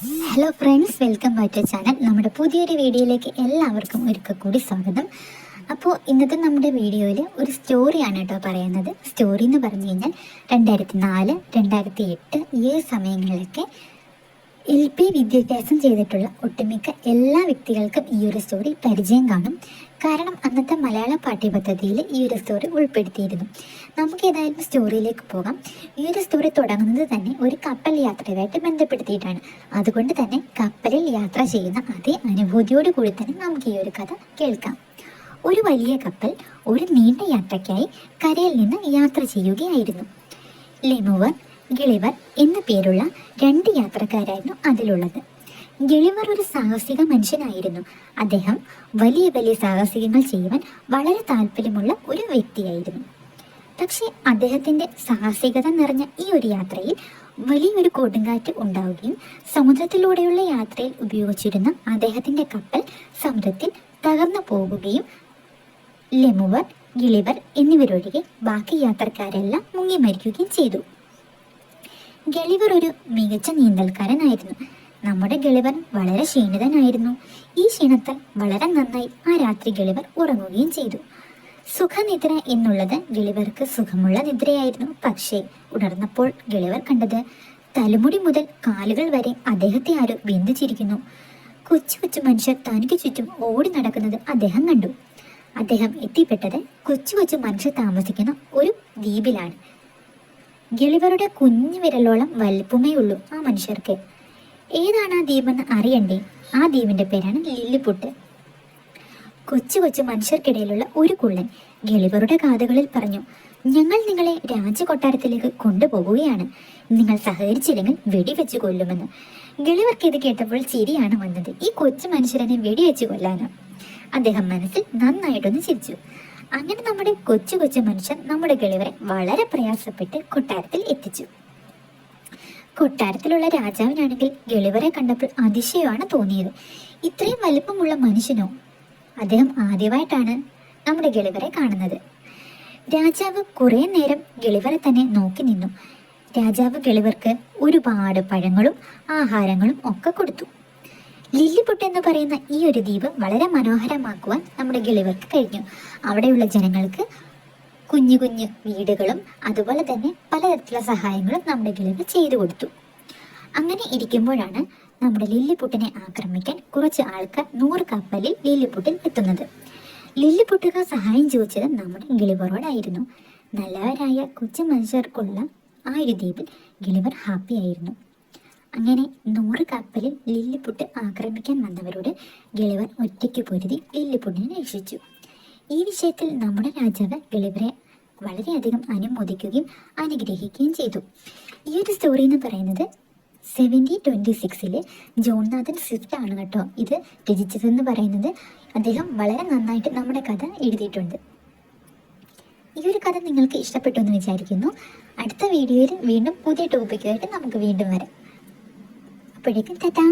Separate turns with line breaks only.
Hello friends welcome back to channel നമ്മുടെ പുതിയൊരു വീഡിയോയിലേക്ക് എല്ലാവർക്കും ഒരിക്കൽ കൂടി സ്വാഗതം. അപ്പോൾ ഇന്നത്തെ നമ്മുടെ വീഡിയോയിൽ ഒരു സ്റ്റോറിയാണ് കേട്ടോ പറയുന്നത്. സ്റ്റോറി എന്ന് പറഞ്ഞു കഴിഞ്ഞാൽ രണ്ടായിരത്തി നാല് രണ്ടായിരത്തി എട്ട് ഈ സമയങ്ങളിലൊക്കെ എൽ പി വിദ്യാഭ്യാസം ചെയ്തിട്ടുള്ള ഒട്ടുമിക്ക എല്ലാ വ്യക്തികൾക്കും ഈ ഒരു സ്റ്റോറി പരിചയം കാണും. കാരണം അന്നത്തെ മലയാള പാഠ്യപദ്ധതിയിൽ ഈ ഒരു സ്റ്റോറി ഉൾപ്പെടുത്തിയിരുന്നു. നമുക്ക് ഏതായാലും സ്റ്റോറിയിലേക്ക് പോകാം. ഈ ഒരു സ്റ്റോറി തുടങ്ങുന്നത് തന്നെ ഒരു കപ്പൽ യാത്രയുമായിട്ട് ബന്ധപ്പെടുത്തിയിട്ടാണ്. അതുകൊണ്ട് തന്നെ കപ്പലിൽ യാത്ര ചെയ്യുന്ന അതേ അനുഭൂതിയോട് കൂടി തന്നെ നമുക്ക് ഈ ഒരു കഥ കേൾക്കാം. ഒരു വലിയ കപ്പൽ ഒരു നീണ്ട യാത്രയ്ക്കായി കരയിൽ നിന്ന് യാത്ര ചെയ്യുകയായിരുന്നു. ലെമുവർ ഗിളിവർ എന്ന പേരുള്ള രണ്ട് യാത്രക്കാരായിരുന്നു അതിലുള്ളത്. ഗിളിവർ ഒരു സാഹസിക മനുഷ്യനായിരുന്നു. അദ്ദേഹം വലിയ വലിയ സാഹസികങ്ങൾ ചെയ്യുവാൻ വളരെ താല്പര്യമുള്ള ഒരു വ്യക്തിയായിരുന്നു. പക്ഷേ അദ്ദേഹത്തിന്റെ സാഹസികത നിറഞ്ഞ ഈ ഒരു യാത്രയിൽ വലിയൊരു കൊടുങ്കാറ്റ് ഉണ്ടാവുകയും സമുദ്രത്തിലൂടെയുള്ള യാത്രയിൽ ഉപയോഗിച്ചിരുന്ന അദ്ദേഹത്തിന്റെ കപ്പൽ സമുദ്രത്തിൽ തകർന്നു പോകുകയും ലെമുവർ ഗിളിവർ എന്നിവരൊഴികെ ബാക്കി യാത്രക്കാരെല്ലാം മുങ്ങി മരിക്കുകയും ചെയ്തു. ഗളിവർ ഒരു മികച്ച നീന്തൽക്കാരനായിരുന്നു. നമ്മുടെ ഗളിവർ വളരെ ക്ഷീണിതനായിരുന്നു. ഈ ക്ഷീണത്താൽ വളരെ നന്നായി ആ രാത്രി ഗളിവർ ഉറങ്ങുകയും ചെയ്തു. സുഖനിദ്ര എന്നുള്ളത് ഗളിവർക്ക് സുഖമുള്ള നിദ്രയായിരുന്നു. പക്ഷേ ഉണർന്നപ്പോൾ ഗളിവർ കണ്ടത് തലമുടി മുതൽ കാലുകൾ വരെ അദ്ദേഹത്തെ ആരോ ബന്ധിച്ചിരിക്കുന്നു കൊച്ചു കൊച്ചു മനുഷ്യർ തനിക്ക് ചുറ്റും ഓടി നടക്കുന്നത് അദ്ദേഹം കണ്ടു. അദ്ദേഹം എത്തിപ്പെട്ടത് കൊച്ചു കൊച്ചു മനുഷ്യർ താമസിക്കുന്ന ഒരു ദ്വീപിലാണ്. ഗളിവറുടെ കുഞ്ഞു വിരലോളം വലിപ്പമേ ഉള്ളൂ ആ മനുഷ്യർക്ക്. ഏതാണ് ആ ദ്വീപെന്ന് അറിയണ്ടേ? ആ ദ്വീപിന്റെ പേരാണ് ലില്ലിപുട്ട്. കൊച്ചു കൊച്ചു മനുഷ്യർക്കിടയിലുള്ള ഒരു കുള്ളൻ ഗളിവറുടെ കാതുകളിൽ പറഞ്ഞു ഞങ്ങൾ നിങ്ങളെ രാജകൊട്ടാരത്തിലേക്ക് കൊണ്ടുപോകുകയാണ്. നിങ്ങൾ സഹകരിച്ചില്ലെങ്കിൽ വെടിവെച്ച് കൊല്ലുമെന്ന്. ഗളിവർക്ക് ഇത് കേട്ടപ്പോൾ ചിരിയാണ് വന്നത്. ഈ കൊച്ചു മനുഷ്യരനെ വെടിവെച്ച് കൊല്ലാനോ? അദ്ദേഹം മനസ്സിൽ നന്നായിട്ടൊന്ന് ചിരിച്ചു. അങ്ങനെ നമ്മുടെ കൊച്ചു കൊച്ചു മനുഷ്യൻ നമ്മുടെ ഗളിവരെ വളരെ പ്രയാസപ്പെട്ട് കൊട്ടാരത്തിൽ എത്തിച്ചു. കൊട്ടാരത്തിലുള്ള രാജാവിനാണെങ്കിൽ ഗളിവറെ കണ്ടപ്പോൾ അതിശയമാണ് തോന്നിയത്. ഇത്രയും വലിപ്പമുള്ള മനുഷ്യനോ? അദ്ദേഹം ആദ്യമായിട്ടാണ് നമ്മുടെ ഗളിവറെ കാണുന്നത്. രാജാവ് കുറേ നേരം ഗളിവറെ തന്നെ നോക്കി നിന്നു. രാജാവ് ഗളിവർക്ക് ഒരുപാട് പഴങ്ങളും ആഹാരങ്ങളും ഒക്കെ കൊടുത്തു. ലില്ലിപുട്ട് എന്ന് പറയുന്ന ഈ ഒരു ദ്വീപ് വളരെ മനോഹരമാക്കുവാൻ നമ്മുടെ ഗളിവർക്ക് കഴിഞ്ഞു. അവിടെയുള്ള ജനങ്ങൾക്ക് കുഞ്ഞു കുഞ്ഞു വീടുകളും അതുപോലെ തന്നെ പലതരത്തിലുള്ള സഹായങ്ങളും നമ്മുടെ ഗിലിന് ചെയ്തു കൊടുത്തു. അങ്ങനെ ഇരിക്കുമ്പോഴാണ് നമ്മുടെ ലില്ലിപുട്ടിനെ ആക്രമിക്കാൻ കുറച്ച് ആൾക്കാർ നൂറ് കപ്പലിൽ ലില്ലിപുട്ടിൽ എത്തുന്നത്. ലില്ലിപുട്ടുകാർ സഹായം ചോദിച്ചത് നമ്മുടെ ഗിളിവറോടായിരുന്നു. നല്ലവരായ കൊച്ചു മനുഷ്യർക്കുള്ള ആ ഒരു ദ്വീപിൽ ഹാപ്പി ആയിരുന്നു. അങ്ങനെ നൂറ് കപ്പലിൽ ലില്ലിപുട്ട് ആക്രമിക്കാൻ വന്നവരോട് ഗിളിവർ ഒറ്റയ്ക്ക് പൊരുതി ലില്ലിപുട്ടിനെ രക്ഷിച്ചു. ഈ വിഷയത്തിൽ നമ്മുടെ രാജാവ് ഗളിവരെ വളരെയധികം അനുമോദിക്കുകയും അനുഗ്രഹിക്കുകയും ചെയ്തു. ഈ ഒരു സ്റ്റോറി എന്ന് പറയുന്നത് സെവന്റി ട്വന്റി സിക്സിൽ ജോൺനാഥൻ സ്വിഫ്റ്റ് ആണ് കേട്ടോ ഇത് രചിച്ചതെന്ന് പറയുന്നത്. അദ്ദേഹം വളരെ നന്നായിട്ട് നമ്മുടെ കഥ എഴുതിയിട്ടുണ്ട്. ഈ ഒരു കഥ നിങ്ങൾക്ക് ഇഷ്ടപ്പെട്ടു എന്ന് വിചാരിക്കുന്നു. അടുത്ത വീഡിയോയിൽ വീണ്ടും പുതിയ ടോപ്പിക്കുമായിട്ട് നമുക്ക് വീണ്ടും വരാം. അപ്പോഴേക്കും ടാറ്റാ.